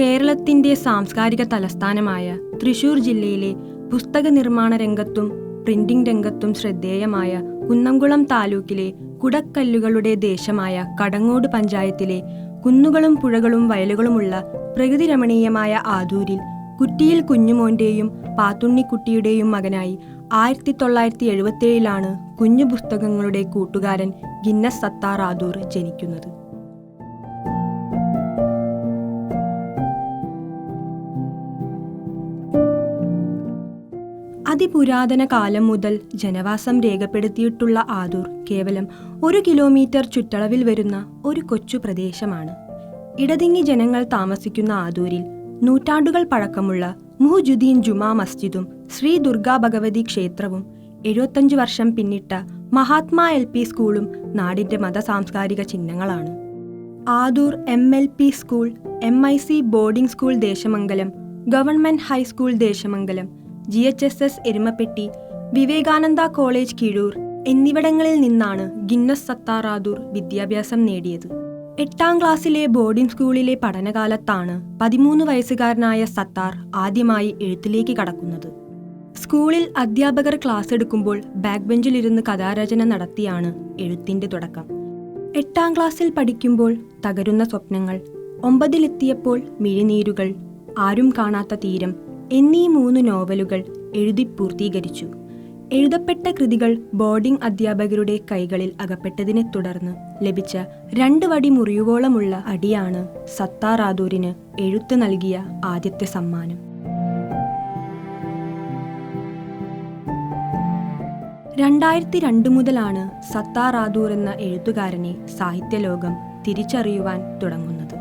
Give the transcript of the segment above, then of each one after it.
കേരളത്തിന്റെ സാംസ്കാരിക തലസ്ഥാനമായ തൃശൂർ ജില്ലയിലെ പുസ്തക നിർമ്മാണ രംഗത്തും പ്രിന്റിംഗ് രംഗത്തും ശ്രദ്ധേയമായ കുന്നംകുളം താലൂക്കിലെ കുടക്കല്ലുകളുടെ ദേശമായ കടങ്ങോട് പഞ്ചായത്തിലെ കുന്നുകളും പുഴകളും വയലുകളുമുള്ള പ്രകൃതി രമണീയമായ ആദൂരിൽ കുറ്റിയിൽ കുഞ്ഞുമോന്റെയും പാത്തുണ്ണിക്കുട്ടിയുടെയും മകനായി ആയിരത്തി തൊള്ളായിരത്തി എഴുപത്തിയേഴിലാണ് കുഞ്ഞു പുസ്തകങ്ങളുടെ കൂട്ടുകാരൻ ഗിന്നസ് സത്താർ ആദൂർ ജനിക്കുന്നത്. അതിപുരാതന കാലം മുതൽ ജനവാസം രേഖപ്പെടുത്തിയിട്ടുള്ള ആദൂർ കേവലം ഒരു കിലോമീറ്റർ ചുറ്റളവിൽ വരുന്ന ഒരു കൊച്ചു പ്രദേശമാണ്. ഇടതിങ്ങി ജനങ്ങൾ താമസിക്കുന്ന ആദൂരിൽ നൂറ്റാണ്ടുകൾ പഴക്കമുള്ള മുഹുജുദ്ദീൻ ജുമാ മസ്ജിദും ശ്രീ ദുർഗാ ഭഗവതി ക്ഷേത്രവും എഴുപത്തഞ്ച് വർഷം പിന്നിട്ട മഹാത്മാ എൽ പി സ്കൂളും നാടിന്റെ മത സാംസ്കാരിക ചിഹ്നങ്ങളാണ്. Adoor M L P school M I C boarding school Desamangalam government high school Desamangalam G H S S Erumapetty Vivekananda college Kizhoor എന്നിവിടങ്ങളിൽ നിന്നാണ് ഗിന്നസ് സത്താറാദൂർ വിദ്യാഭ്യാസം നേടിയത്. എട്ടാം ക്ലാസ്സിലെ ബോർഡിംഗ് സ്കൂളിലെ പഠനകാലത്താണ് പതിമൂന്ന് വയസ്സുകാരനായ സത്താർ ആദ്യമായി എഴുത്തിലേക്ക് കടക്കുന്നത്. സ്കൂളിൽ അധ്യാപകർ ക്ലാസ് എടുക്കുമ്പോൾ ബാക്ക് ബെഞ്ചിലിരുന്ന് കഥാരചന നടത്തിയാണ് എഴുത്തിന്റെ തുടക്കം. എട്ടാം ക്ലാസ്സിൽ പഠിക്കുമ്പോൾ തകരുന്ന സ്വപ്നങ്ങൾ ഒമ്പതിലെത്തിയപ്പോൾ മിഴിനീരുകൾ ആരും കാണാത്ത തീരം എന്നീ മൂന്ന് നോവലുകൾ എഴുതി പൂർത്തീകരിച്ചു. എഴുതപ്പെട്ട കൃതികൾ ബോർഡിംഗ് അധ്യാപകരുടെ കൈകളിൽ അകപ്പെട്ടതിനെ തുടർന്ന് ലഭിച്ച രണ്ട് വടി മുറിയുവോളമുള്ള അടിയാണ് സത്താർ ആദൂരിന് എഴുത്ത് നൽകിയ ആദ്യത്തെ സമ്മാനം. രണ്ടായിരത്തി രണ്ട് മുതലാണ് സത്താർ ആദൂർ എന്ന എഴുത്തുകാരനെ സാഹിത്യലോകം തിരിച്ചറിയുവാൻ തുടങ്ങുന്നത്.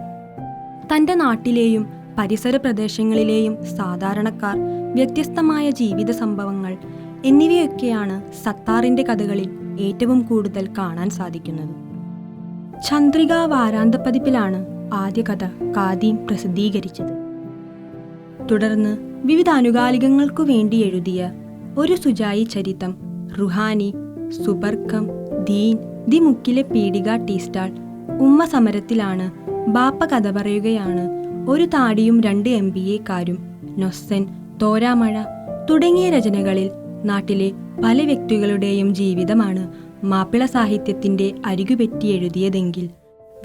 തന്റെ നാട്ടിലെയും പരിസര പ്രദേശങ്ങളിലെയും സാധാരണക്കാർ വ്യത്യസ്തമായ ജീവിത സംഭവങ്ങൾ എന്നിവയൊക്കെയാണ് സത്താറിന്റെ കഥകളിൽ ഏറ്റവും കൂടുതൽ കാണാൻ സാധിക്കുന്നത്. ചന്ദ്രിക വാരാന്തപ്പതിപ്പിലാണ് ആദ്യ കഥ കാദീം പ്രസിദ്ധീകരിച്ചത്. തുടർന്ന് വിവിധ അനുകാലികങ്ങൾക്കു വേണ്ടി എഴുതിയ ഒരു സുജായി ചരിതം റുഹാനി സുബർക്കം ദീൻ ദി മുക്കിലെ പീഡിക ടീസ്റ്റാൾ ഉമ്മ സമരത്തിലാണ് ബാപ്പ കഥ പറയുകയാണ് ഒരു താടിയും രണ്ട് എം ബി എക്കാരും നൊസ്സൻ തോരാമഴ തുടങ്ങിയ രചനകളിൽ നാട്ടിലെ പല വ്യക്തികളുടെയും ജീവിതമാണ് മാപ്പിള സാഹിത്യത്തിന്റെ അരികുപറ്റി എഴുതിയതെങ്കിൽ.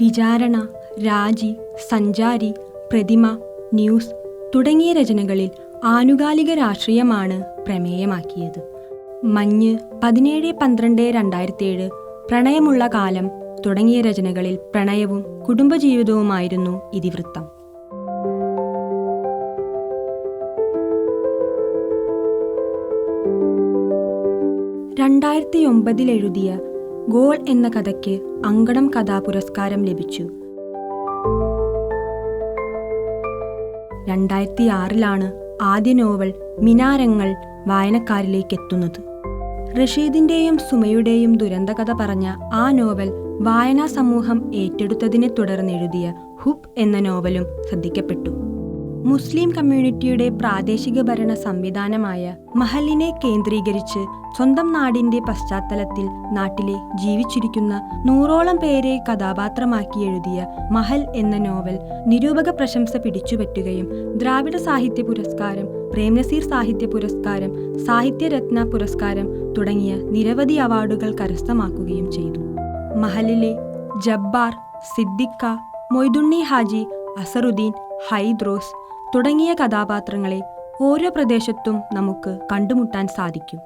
വിചാരണ രാജി സഞ്ചാരി പ്രതിമ ന്യൂസ് തുടങ്ങിയ രചനകളിൽ ആനുകാലിക രാഷ്ട്രീയമാണ് പ്രമേയമാക്കിയത്. മഞ്ഞ് പതിനേഴ് പന്ത്രണ്ട് രണ്ടായിരത്തിയേഴ് പ്രണയമുള്ള കാലം തുടങ്ങിയ രചനകളിൽ പ്രണയവും കുടുംബജീവിതവുമായിരുന്നു ഇതിവൃത്തം. രണ്ടായിരത്തി ഒമ്പതിൽ എഴുതിയ ഗോൾ എന്ന കഥയ്ക്ക് അങ്കണം കഥാ പുരസ്കാരം ലഭിച്ചു. രണ്ടായിരത്തി ആറിലാണ് ആദ്യ നോവൽ മിനാരങ്ങൾ വായനക്കാരിലേക്ക് എത്തുന്നത് റഷീദിന്റെയും സുമയുടെയും ദുരന്തകഥ പറഞ്ഞ ആ നോവൽ വായനാ സമൂഹം ഏറ്റെടുത്തതിനെ തുടർന്ന് എഴുതിയ ഹുബ് എന്ന നോവലും ശ്രദ്ധിക്കപ്പെട്ടു. മുസ്ലിം കമ്മ്യൂണിറ്റിയുടെ പ്രാദേശിക ഭരണ സംവിധാനമായ മഹലിനെ കേന്ദ്രീകരിച്ച് സ്വന്തം നാടിന്റെ പശ്ചാത്തലത്തിൽ നാട്ടിലെ ജീവിച്ചിരിക്കുന്ന നൂറോളം പേരെ കഥാപാത്രമാക്കി എഴുതിയ മഹൽ എന്ന നോവൽ നിരൂപക പ്രശംസ പിടിച്ചുപറ്റുകയും ദ്രാവിഡ സാഹിത്യ പുരസ്കാരം പ്രേംനസീർ സാഹിത്യ പുരസ്കാരം സാഹിത്യരത്ന പുരസ്കാരം തുടങ്ങിയ നിരവധി അവാർഡുകൾ കരസ്ഥമാക്കുകയും ചെയ്തു. മഹലിലെ ജബ്ബാർ സിദ്ദിഖ മൊയ്തുണ്ണി ഹാജി അസറുദ്ദീൻ ഹൈദ്രോസ് തുടങ്ങിയ കഥാപാത്രങ്ങളെ ഓരോ പ്രദേശത്തും നമുക്ക് കണ്ടുമുട്ടാൻ സാധിക്കും.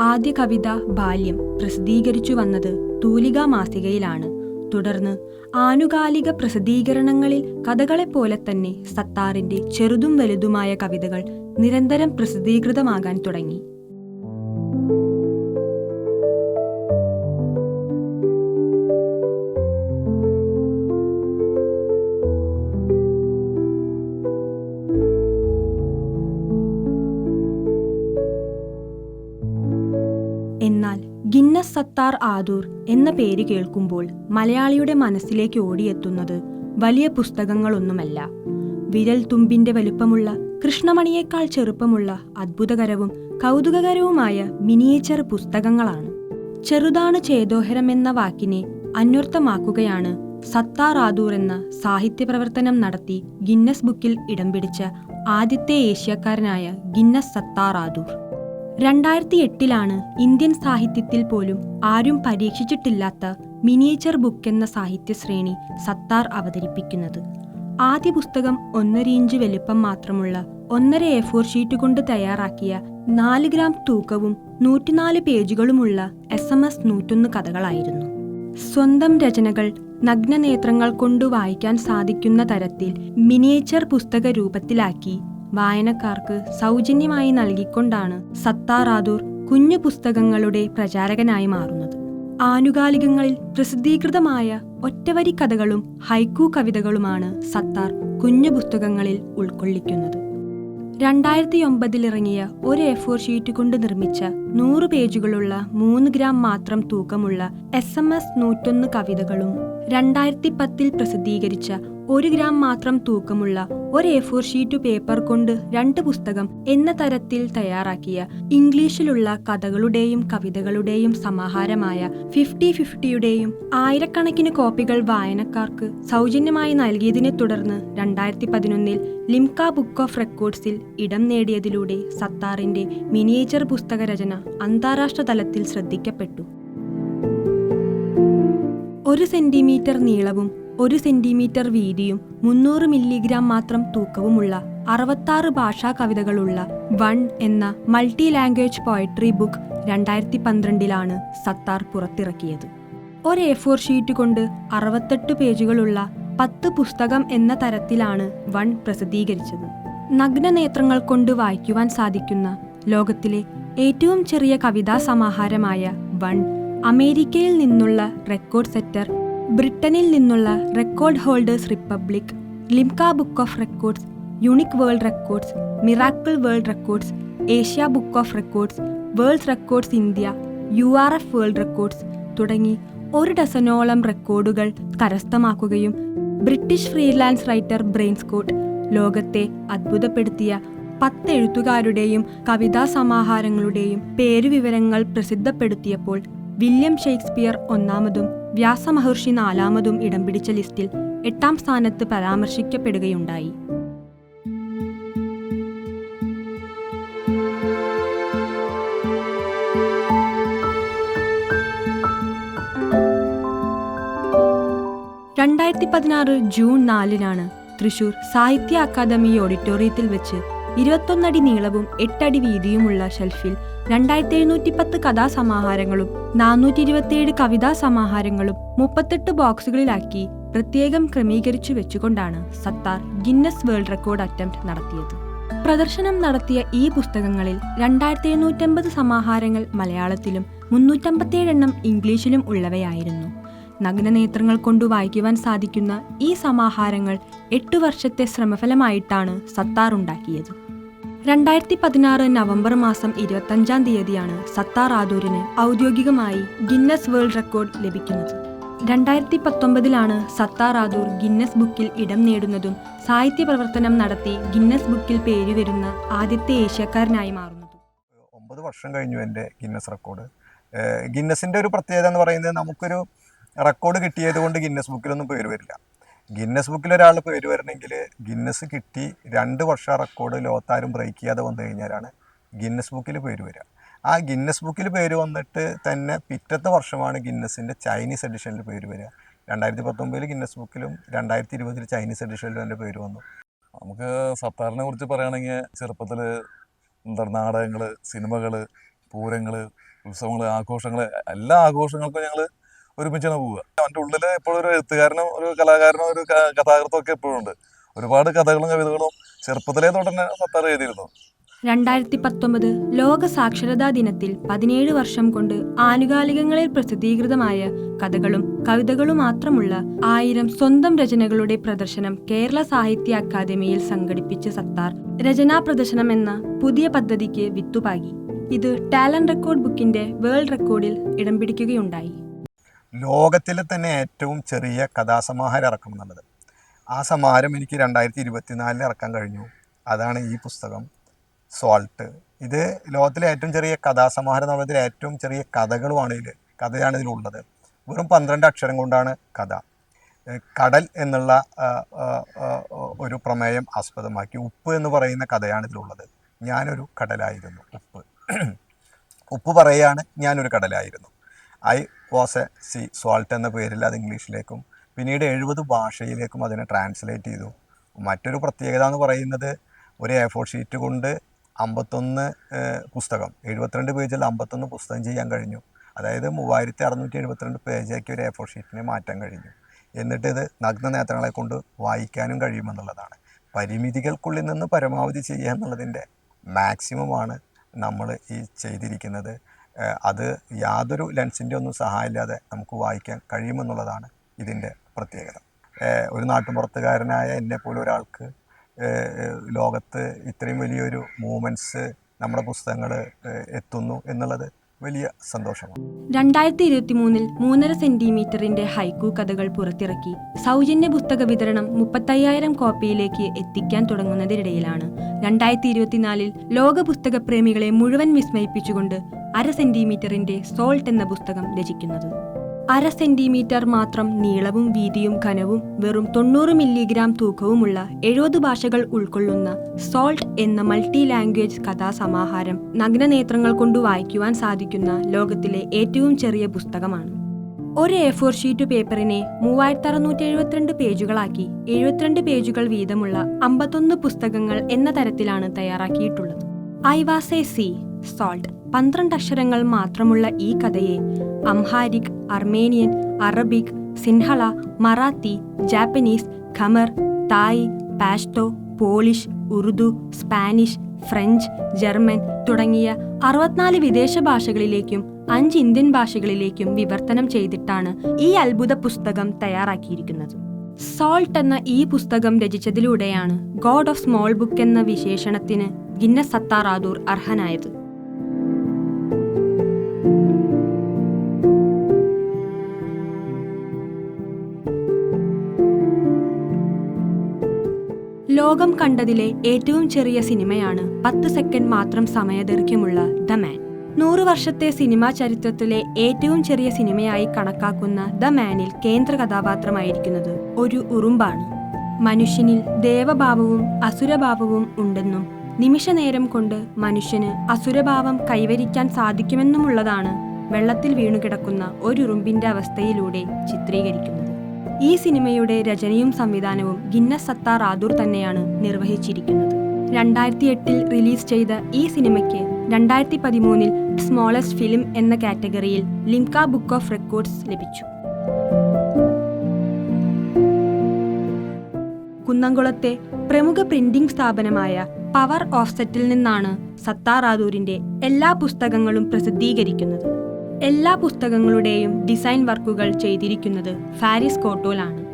ആദ്യ കവിത ബാല്യം പ്രസിദ്ധീകരിച്ചു വന്നത് തൂലിക മാസികയിലാണ്. തുടർന്ന് ആനുകാലിക പ്രസിദ്ധീകരണങ്ങളിൽ കഥകളെപ്പോലെ തന്നെ സത്താറിന്റെ ചെറുതും വലുതുമായ കവിതകൾ നിരന്തരം പ്രസിദ്ധീകൃതമാകാൻ തുടങ്ങി. എന്നാൽ ഗിന്നസ് സത്താർ ആദൂർ എന്ന പേര് കേൾക്കുമ്പോൾ മലയാളിയുടെ മനസ്സിലേക്ക് ഓടിയെത്തുന്നത് വലിയ പുസ്തകങ്ങളൊന്നുമല്ല. വിരൽ തുമ്പിന്റെ വലുപ്പമുള്ള കൃഷ്ണമണിയേക്കാൾ ചെറുപ്പമുള്ള അത്ഭുതകരവും കൗതുകകരവുമായ മിനിയേച്ചർ പുസ്തകങ്ങളാണ്. ചെറുതാണ് ചേതോഹരം എന്ന വാക്കിനെ അന്വർത്ഥമാക്കുകയാണ് സത്താർ ആദൂർ എന്ന സാഹിത്യപ്രവർത്തനം നടത്തി ഗിന്നസ് ബുക്കിൽ ഇടം പിടിച്ച ആദ്യത്തെ ഏഷ്യക്കാരനായ ഗിന്നസ് സത്താർ ആദൂർ. രണ്ടായിരത്തി എട്ടിലാണ് ഇന്ത്യൻ സാഹിത്യത്തിൽ പോലും ആരും പരീക്ഷിച്ചിട്ടില്ലാത്ത മിനിയേച്ചർ ബുക്ക് എന്ന സാഹിത്യ ശ്രേണി സത്താർ അവതരിപ്പിക്കുന്നത്. ആദ്യ പുസ്തകം ഒന്നര ഇഞ്ച് വലിപ്പം മാത്രമുള്ള ഒന്നര എ ഫോർ ഷീറ്റ് കൊണ്ട് തയ്യാറാക്കിയ നാല് ഗ്രാം തൂക്കവും നൂറ്റിനാല് പേജുകളുമുള്ള എസ് എം എസ് നൂറ്റൊന്ന് കഥകളായിരുന്നു. സ്വന്തം രചനകൾ നഗ്നനേത്രങ്ങൾ കൊണ്ട് വായിക്കാൻ സാധിക്കുന്ന തരത്തിൽ മിനിയേച്ചർ പുസ്തക രൂപത്തിലാക്കി വായനക്കാർക്ക് സൗജന്യമായി നൽകിക്കൊണ്ടാണ് സത്താറാദൂർ കുഞ്ഞു പുസ്തകങ്ങളുടെ പ്രചാരകനായി മാറുന്നത്. ആനുകാലികങ്ങളിൽ പ്രസിദ്ധീകൃതമായ ഒറ്റവരി കഥകളും ഹൈക്കു കവിതകളുമാണ് സത്താർ കുഞ്ഞു പുസ്തകങ്ങളിൽ ഉൾക്കൊള്ളിക്കുന്നത്. രണ്ടായിരത്തി ഒമ്പതിലിറങ്ങിയ ഒരു എ ഫോർ ഷീറ്റ് കൊണ്ട് നിർമ്മിച്ച നൂറ് പേജുകളുള്ള മൂന്ന് ഗ്രാം മാത്രം തൂക്കമുള്ള എസ് എം എസ് നൂറ്റൊന്ന് കവിതകളും രണ്ടായിരത്തി പത്തിൽ പ്രസിദ്ധീകരിച്ച ഒരു ഗ്രാം മാത്രം തൂക്കമുള്ള ഒരു എ ഫോർ ഷീറ്റ് പേപ്പർ കൊണ്ട് രണ്ട് പുസ്തകം എന്ന തരത്തിൽ തയ്യാറാക്കിയ ഇംഗ്ലീഷിലുള്ള കഥകളുടെയും കവിതകളുടെയും സമാഹാരമായ ഫിഫ്റ്റി ഫിഫ്റ്റിയുടെയും ആയിരക്കണക്കിന് കോപ്പികൾ വായനക്കാർക്ക് സൗജന്യമായി നൽകിയതിനെ തുടർന്ന് രണ്ടായിരത്തി പതിനൊന്നിൽ ലിംക ബുക്ക് ഓഫ് റെക്കോർഡ്സിൽ ഇടം നേടിയതിലൂടെ സത്താറിന്റെ മിനിയേച്ചർ പുസ്തക രചന അന്താരാഷ്ട്ര തലത്തിൽ ശ്രദ്ധിക്കപ്പെട്ടു. ഒരു സെന്റിമീറ്റർ നീളവും ഒരു സെന്റിമീറ്റർ വീതിയും മുന്നൂറ് മില്ലിഗ്രാം മാത്രം തൂക്കവുമുള്ള അറുപത്താറ് ഭാഷാ കവിതകളുള്ള വൺ എന്ന മൾട്ടി ലാംഗ്വേജ് പോയട്രി ബുക്ക് രണ്ടായിരത്തി പന്ത്രണ്ടിലാണ് സത്താർ പുറത്തിറക്കിയത്. ഒരു എ ഫോർ ഷീറ്റ് കൊണ്ട് അറുപത്തെട്ട് പേജുകളുള്ള പത്ത് പുസ്തകം എന്ന തരത്തിലാണ് വൺ പ്രസിദ്ധീകരിച്ചത്. നഗ്നനേത്രങ്ങൾ കൊണ്ട് വായിക്കുവാൻ സാധിക്കുന്ന ലോകത്തിലെ ഏറ്റവും ചെറിയ കവിതാ സമാഹാരമായ വൺ അമേരിക്കയിൽ നിന്നുള്ള റെക്കോർഡ് സെറ്റർ ബ്രിട്ടനിൽ നിന്നുള്ള record holders republic Limca book of records unique world records miracle world records Asia book of records world records India U R F world records തുടങ്ങി ഒരു ഡസനോളം റെക്കോർഡുകൾ കരസ്ഥമാക്കുകയും ബ്രിട്ടീഷ് ഫ്രീലാൻസ് റൈറ്റർ ബ്രെയിൻസ്കോട്ട് ലോകത്തെ അത്ഭുതപ്പെടുത്തിയ പത്ത് എഴുത്തുകാരുടെയും കവിതാ സമാഹാരങ്ങളുടെയും പേരുവിവരങ്ങൾ പ്രസിദ്ധപ്പെടുത്തിയപ്പോൾ വില്യം ഷേക്സ്പിയർ ഒന്നാമതും വ്യാസമഹർഷി നാലാമതും ഇടം പിടിച്ച ലിസ്റ്റിൽ എട്ടാം സ്ഥാനത്ത് പരാമർശിക്കപ്പെടുകയുണ്ടായി. രണ്ടായിരത്തി പതിനാറ് ജൂൺ നാലിനാണ് തൃശൂർ സാഹിത്യ അക്കാദമി ഓഡിറ്റോറിയത്തിൽ വെച്ച് ഇരുപത്തൊന്നടി നീളവും എട്ടടി വീതിയുമുള്ള ഷെൽഫിൽ രണ്ടായിരത്തി എഴുന്നൂറ്റി പത്ത് കഥാസമാഹാരങ്ങളും നാനൂറ്റി ഇരുപത്തിയേഴ് കവിതാ സമാഹാരങ്ങളും മുപ്പത്തെട്ട് ബോക്സുകളിലാക്കി പ്രത്യേകം ക്രമീകരിച്ചു വെച്ചുകൊണ്ടാണ് Sattar Guinness world record attempt നടത്തിയത്. പ്രദർശനം നടത്തിയ ഈ പുസ്തകങ്ങളിൽ രണ്ടായിരത്തി എഴുന്നൂറ്റമ്പത് സമാഹാരങ്ങൾ മലയാളത്തിലും മുന്നൂറ്റമ്പത്തിയേഴ് എണ്ണം ഇംഗ്ലീഷിലും ഉള്ളവയായിരുന്നു. നഗ്നനേത്രങ്ങൾ കൊണ്ട് വായിക്കുവാൻ സാധിക്കുന്ന ഈ സമാഹാരങ്ങൾ എട്ടു വർഷത്തെ ശ്രമഫലമായിട്ടാണ് സത്താർ ഉണ്ടാക്കിയത്. രണ്ടായിരത്തി പതിനാറ് നവംബർ മാസം ഇരുപത്തഞ്ചാം തീയതിയാണ് സത്താർ ആദൂരിന് ഔദ്യോഗികമായി ഗിന്നസ് വേൾഡ് റെക്കോർഡ് ലഭിക്കുന്നത്. രണ്ടായിരത്തി പത്തൊമ്പതിലാണ് സത്താർ ആദൂർ ഗിന്നസ് ബുക്കിൽ ഇടം നേടുന്നതും സാഹിത്യ പ്രവർത്തനം നടത്തി ഗിന്നസ് ബുക്കിൽ പേരുവരുന്ന ആദ്യത്തെ ഏഷ്യക്കാരനായി മാറുന്നതും. ഒമ്പത് വർഷം കഴിഞ്ഞു എന്റെ ഗിന്നസ് റെക്കോർഡ്. ഗിന്നസിന്റെ ഒരു പ്രത്യേകത എന്ന് പറയുന്നത് നമുക്കൊരു റെക്കോർഡ് കിട്ടിയത് കൊണ്ട് ഗിന്നസ് ബുക്കിലൊന്നും പേര് വരില്ല. ഗിന്നസ് ബുക്കിൽ ഒരാൾ പേര് വരണമെങ്കിൽ ഗിന്നസ് കിട്ടി രണ്ട് വർഷം റെക്കോർഡ് ലോകത്താരും ബ്രേക്ക് ചെയ്യാതെ വന്നു കഴിഞ്ഞാലാണ് ഗിന്നസ് ബുക്കിൽ പേര് വരിക. ആ ഗിന്നസ് ബുക്കിൽ പേര് വന്നിട്ട് തന്നെ പിറ്റത്തെ വർഷമാണ് ഗിന്നസിന്റെ ചൈനീസ് എഡിഷനിൽ പേര് വരിക. രണ്ടായിരത്തി പത്തൊമ്പതിൽ ഗിന്നസ് ബുക്കിലും രണ്ടായിരത്തി ഇരുപതിൽ ചൈനീസ് എഡിഷനിലും എന്റെ പേര് വന്നു. നമുക്ക് സത്താറിനെ കുറിച്ച് പറയുകയാണെങ്കിൽ ചെറുപ്പത്തിൽ എന്താ നാടകങ്ങൾ സിനിമകൾ പൂരങ്ങൾ ഉത്സവങ്ങൾ ആഘോഷങ്ങൾ എല്ലാ ആഘോഷങ്ങൾക്കും ഞങ്ങൾ ഒരുമിച്ചാണ് പോവുക. അവന്റെ ഉള്ളിൽ എപ്പോഴും ഒരു എഴുത്തുകാരനും ഒരു കലാകാരനും ഒരു കഥാകൃത്തും ഒക്കെ എപ്പോഴും ഉണ്ട്. ഒരുപാട് കഥകളും കവിതകളും ചെറുപ്പത്തിലേ തുടർന്ന് സത്താർ എഴുതിയിരുന്നു. രണ്ടായിരത്തി പത്തൊമ്പത് ലോക സാക്ഷരതാ ദിനത്തിൽ പതിനേഴ് വർഷം കൊണ്ട് ആനുകാലികങ്ങളിൽ പ്രസിദ്ധീകൃതമായ കഥകളും കവിതകളും മാത്രമുള്ള ആയിരം സ്വന്തം രചനകളുടെ പ്രദർശനം കേരള സാഹിത്യ അക്കാദമിയിൽ സംഘടിപ്പിച്ച സത്താർ രചനാ പ്രദർശനം എന്ന പുതിയ പദ്ധതിക്ക് വിത്തുപാകി. ഇത് ടാലന്റ് റെക്കോർഡ് ബുക്കിന്റെ വേൾഡ് റെക്കോർഡിൽ ഇടം പിടിക്കുകയുണ്ടായി. ലോകത്തിലെ തന്നെ ഏറ്റവും ചെറിയ കഥാസമാഹാരം ഇറക്കണം എന്നുള്ളത്. ആ സമാഹാരം എനിക്ക് രണ്ടായിരത്തി ഇരുപത്തിനാലിൽ ഇറക്കാൻ കഴിഞ്ഞു. അതാണ് ഈ പുസ്തകം സോൾട്ട് ഇത് ലോകത്തിലെ ഏറ്റവും ചെറിയ കഥാസമാഹാരം പറയുന്നതിൽ ഏറ്റവും ചെറിയ കഥകളുമാണ് ഇതിൽ കഥയാണ് ഇതിലുള്ളത് വെറും പന്ത്രണ്ട് അക്ഷരം കൊണ്ടാണ് കഥ. കടൽ എന്നുള്ള ഒരു പ്രമേയം ആസ്പദമാക്കി ഉപ്പ് എന്ന് പറയുന്ന കഥയാണ് ഇതിലുള്ളത് ഞാനൊരു കടലായിരുന്നു ഉപ്പ്. ഉപ്പ് പറയുകയാണ് ഞാനൊരു കടലായിരുന്നു. I was a sea salt എന്ന പേരിൽ അത് ഇംഗ്ലീഷിലേക്കും പിന്നീട് എഴുപത് ഭാഷയിലേക്കും അതിനെ ട്രാൻസ്ലേറ്റ് ചെയ്തു. മറ്റൊരു പ്രത്യേകത എന്ന് പറയുന്നത് ഒരു എ ഫോർ ഷീറ്റ് കൊണ്ട് അമ്പത്തൊന്ന് പുസ്തകം എഴുപത്തിരണ്ട് പേജിൽ അമ്പത്തൊന്ന് പുസ്തകം ചെയ്യാൻ കഴിഞ്ഞു. അതായത് മൂവായിരത്തി അറുന്നൂറ്റി എഴുപത്തിരണ്ട് പേജാക്കി ഒരു എ ഫോർ ഷീറ്റിനെ മാറ്റാൻ കഴിഞ്ഞു. എന്നിട്ട് ഇത് നഗ്ന നേത്രങ്ങളെ കൊണ്ട് വായിക്കാനും കഴിയുമെന്നുള്ളതാണ്. പരിമിതികൾക്കുള്ളിൽ നിന്ന് പരമാവധി ചെയ്യുക എന്നുള്ളതിന്റെ മാക്സിമമാണ് നമ്മൾ ഈ ചെയ്തിരിക്കുന്നത്. അത് യാതൊരു ലെൻസിന്റെ ഒന്നും സഹായമില്ലാതെ നമുക്ക് വായിക്കാൻ കഴിയുമെന്നുള്ളതാണ് ഇതിന്റെ പ്രത്യേകത. ഒരു നാട്ടുമ്പുറത്തുകാരനായ എന്നെപ്പോലെ ഒരാൾക്ക് ലോകത്ത് ഇത്രയും വലിയൊരു മൂമെന്റ്സ് നമ്മുടെ പുസ്തകങ്ങൾ എത്തുന്നു എന്നുള്ളത് വലിയ സന്തോഷമാണ്. രണ്ടായിരത്തി ഇരുപത്തി മൂന്നിൽ മൂന്നര സെന്റിമീറ്ററിന്റെ ഹൈക്കു കഥകൾ പുറത്തിറക്കി സൗജന്യ പുസ്തക വിതരണം മുപ്പത്തയ്യായിരം കോപ്പിയിലേക്ക് എത്തിക്കാൻ തുടങ്ങുന്നതിനിടയിലാണ് രണ്ടായിരത്തി ഇരുപത്തിനാലിൽ ലോക പുസ്തക പ്രേമികളെ മുഴുവൻ വിസ്മയിപ്പിച്ചുകൊണ്ട് അര സെന്റിമീറ്ററിന്റെ സോൾട്ട് എന്ന പുസ്തകം രചിക്കുന്നത്. അര സെന്റിമീറ്റർ മാത്രം നീളവും വീതിയും ഘനവും വെറും തൊണ്ണൂറ് മില്ലിഗ്രാം തൂക്കവുമുള്ള എഴുപത് ഭാഷകൾ ഉൾക്കൊള്ളുന്ന സോൾട്ട് എന്ന മൾട്ടി ലാംഗ്വേജ് കഥാസമാഹാരം നഗ്നനേത്രങ്ങൾ കൊണ്ട് വായിക്കുവാൻ സാധിക്കുന്ന ലോകത്തിലെ ഏറ്റവും ചെറിയ പുസ്തകമാണ്. ഒരു എ ഫോർ ഷീറ്റ് പേപ്പറിനെ മൂവായിരത്തി അറുന്നൂറ്റി എഴുപത്തിരണ്ട് പേജുകളാക്കി എഴുപത്തിരണ്ട് പേജുകൾ വീതമുള്ള അമ്പത്തൊന്ന് പുസ്തകങ്ങൾ എന്ന തരത്തിലാണ് തയ്യാറാക്കിയിട്ടുള്ളത്. I was a sea. Salt. പന്ത്രണ്ട് അക്ഷരങ്ങൾ മാത്രമുള്ള ഈ കഥയെ Amharic Armenian Arabic Sinhala Marathi Japanese Khmer Thai Pashto Polish Urdu Spanish French German തുടങ്ങിയ അറുപത്തിനാല് വിദേശ ഭാഷകളിലേക്കും അഞ്ച് ഇന്ത്യൻ ഭാഷകളിലേക്കും വിവർത്തനം ചെയ്തിട്ടാണ് ഈ അത്ഭുത പുസ്തകം തയ്യാറാക്കിയിരിക്കുന്നത്. സോൾട്ട് എന്ന ഈ പുസ്തകം രചിച്ചതിലൂടെയാണ് ഗോഡ് ഓഫ് സ്മോൾ ബുക്ക് എന്ന വിശേഷണത്തിന് ഗിന്നസ് സത്താറാദൂർ അർഹനായത്. ലോകം കണ്ടതിലെ ഏറ്റവും ചെറിയ സിനിമയാണ് പത്ത് സെക്കൻഡ് മാത്രം സമയദൈർഘ്യമുള്ള ദ മാൻ. നൂറു വർഷത്തെ സിനിമാ ചരിത്രത്തിലെ ഏറ്റവും ചെറിയ സിനിമയായി കണക്കാക്കുന്ന ദ മാനിൽ കേന്ദ്ര കഥാപാത്രമായിരിക്കുന്നത് ഒരു ഉറുമ്പാണ്. മനുഷ്യനിൽ ദേവഭാവവും അസുരഭാവവും ഉണ്ടെന്നും നിമിഷനേരം കൊണ്ട് മനുഷ്യന് അസുരഭാവം കൈവരിക്കാൻ സാധിക്കുമെന്നുമുള്ളതാണ് വെള്ളത്തിൽ വീണുകിടക്കുന്ന ഒരു ഉറുമ്പിന്റെ അവസ്ഥയിലൂടെ ചിത്രീകരിക്കുന്നത്. ഈ സിനിമയുടെ രചനയും സംവിധാനവും ഗിന്നസ് സത്താർ ആദൂർ തന്നെയാണ് നിർവഹിച്ചിരിക്കുന്നത്. രണ്ടായിരത്തി എട്ടിൽ റിലീസ് ചെയ്ത ഈ സിനിമയ്ക്ക് രണ്ടായിരത്തി പതിമൂന്നിൽ സ്മോളസ്റ്റ് ഫിലിം എന്ന കാറ്റഗറിയിൽ ലിംക ബുക്ക് ഓഫ് റെക്കോർഡ്സ് ലഭിച്ചു. കുന്നംകുളത്തെ പ്രമുഖ പ്രിന്റിംഗ് സ്ഥാപനമായ പവർ ഓഫ്സെറ്റിൽ നിന്നാണ് സത്താർ ആദൂരിന്റെ എല്ലാ പുസ്തകങ്ങളും പ്രസിദ്ധീകരിക്കുന്നത്. എല്ലാ പുസ്തകങ്ങളുടെയും ഡിസൈൻ വർക്കുകൾ ചെയ്തിരിക്കുന്നത് ഫാരിസ് കോട്ടോലാണ്.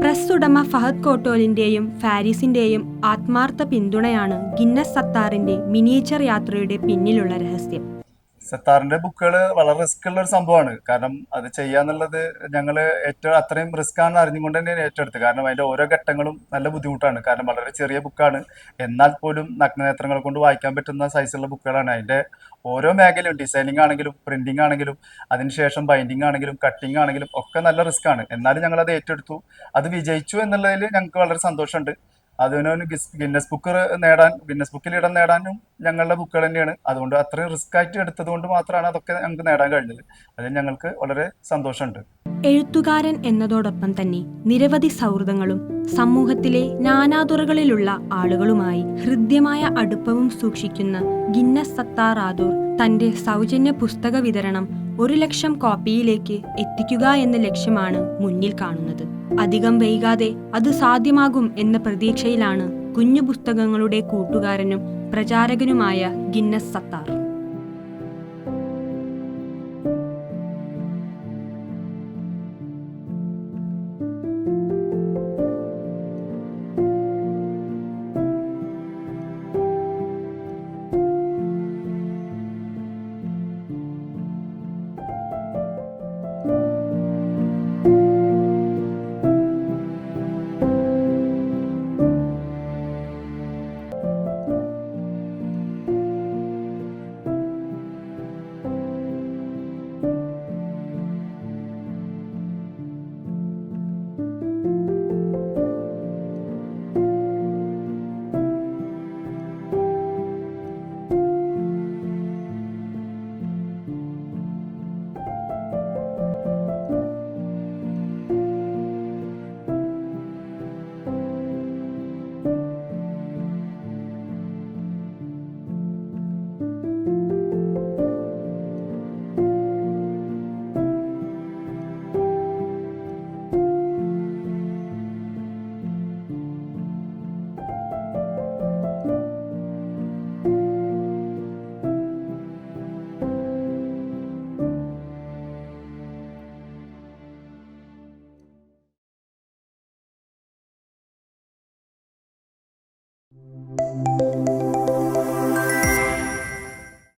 പ്രസ് ഉടമ ഫഹദ് കോട്ടോലിന്റെയും ഫാരിസിന്റെയും ആത്മാർത്ഥ പിന്തുണയാണ് ഗിന്നസ് സത്താറിന്റെ മിനിയേച്ചർ യാത്രയുടെ പിന്നിലുള്ള രഹസ്യം. സത്താറിന്റെ ബുക്കുകൾ വളരെ റിസ്ക് ഉള്ള ഒരു സംഭവമാണ്. കാരണം അത് ചെയ്യാന്നുള്ളത് ഞങ്ങൾ ഏറ്റവും അത്രയും റിസ്ക് ആണെന്ന് അറിഞ്ഞുകൊണ്ട് തന്നെയാണ് ഏറ്റെടുത്തത്. കാരണം അതിന്റെ ഓരോ ഘട്ടങ്ങളും നല്ല ബുദ്ധിമുട്ടാണ്. കാരണം വളരെ ചെറിയ ബുക്കാണ്. എന്നാൽ പോലും നഗ്നനേത്രങ്ങൾ കൊണ്ട് വായിക്കാൻ പറ്റുന്ന സൈസുള്ള ബുക്കുകളാണ്. അതിന്റെ ഓരോ മേഖലയും ഡിസൈനിങ് ആണെങ്കിലും പ്രിന്റിംഗ് ആണെങ്കിലും അതിനുശേഷം ബൈൻഡിങ് ആണെങ്കിലും കട്ടിങ് ആണെങ്കിലും ഒക്കെ നല്ല റിസ്ക് ആണ്. എന്നാലും ഞങ്ങൾ അത് ഏറ്റെടുത്തു. അത് വിജയിച്ചു എന്നുള്ളതിൽ ഞങ്ങൾക്ക് വളരെ സന്തോഷമുണ്ട്. അതിനൊരു ഗിസ് ഗിന്നസ് ബുക്ക് നേടാൻ ഗിന്നസ് ബുക്കിൽ ഇടം നേടാനും ഞങ്ങളുടെ ബുക്കുകൾ തന്നെയാണ്. അതുകൊണ്ട് അത്രയും റിസ്ക് ആയിട്ട് എടുത്തത് കൊണ്ട് മാത്രമാണ് അതൊക്കെ ഞങ്ങൾക്ക് നേടാൻ കഴിഞ്ഞത്. അതിൽ ഞങ്ങൾക്ക് വളരെ സന്തോഷമുണ്ട്. എഴുത്തുകാരൻ എന്നതോടൊപ്പം തന്നെ നിരവധി സൗഹൃദങ്ങളും സമൂഹത്തിലെ നാനാതുറകളിലുള്ള ആളുകളുമായി ഹൃദ്യമായ അടുപ്പവും സൂക്ഷിക്കുന്ന ഗിന്നസ് സത്താർ റാദൂർ തന്റെ സൗജന്യ പുസ്തക വിതരണം ഒരു ലക്ഷം കോപ്പിയിലേക്ക് എത്തിക്കുക എന്ന ലക്ഷ്യമാണ് മുന്നിൽ കാണുന്നത്. അധികം വൈകാതെ അത് സാധ്യമാകും എന്ന പ്രതീക്ഷയിലാണ് കുഞ്ഞു പുസ്തകങ്ങളുടെ കൂട്ടുകാരനും പ്രചാരകനുമായ ഗിന്നസ് സത്താർ.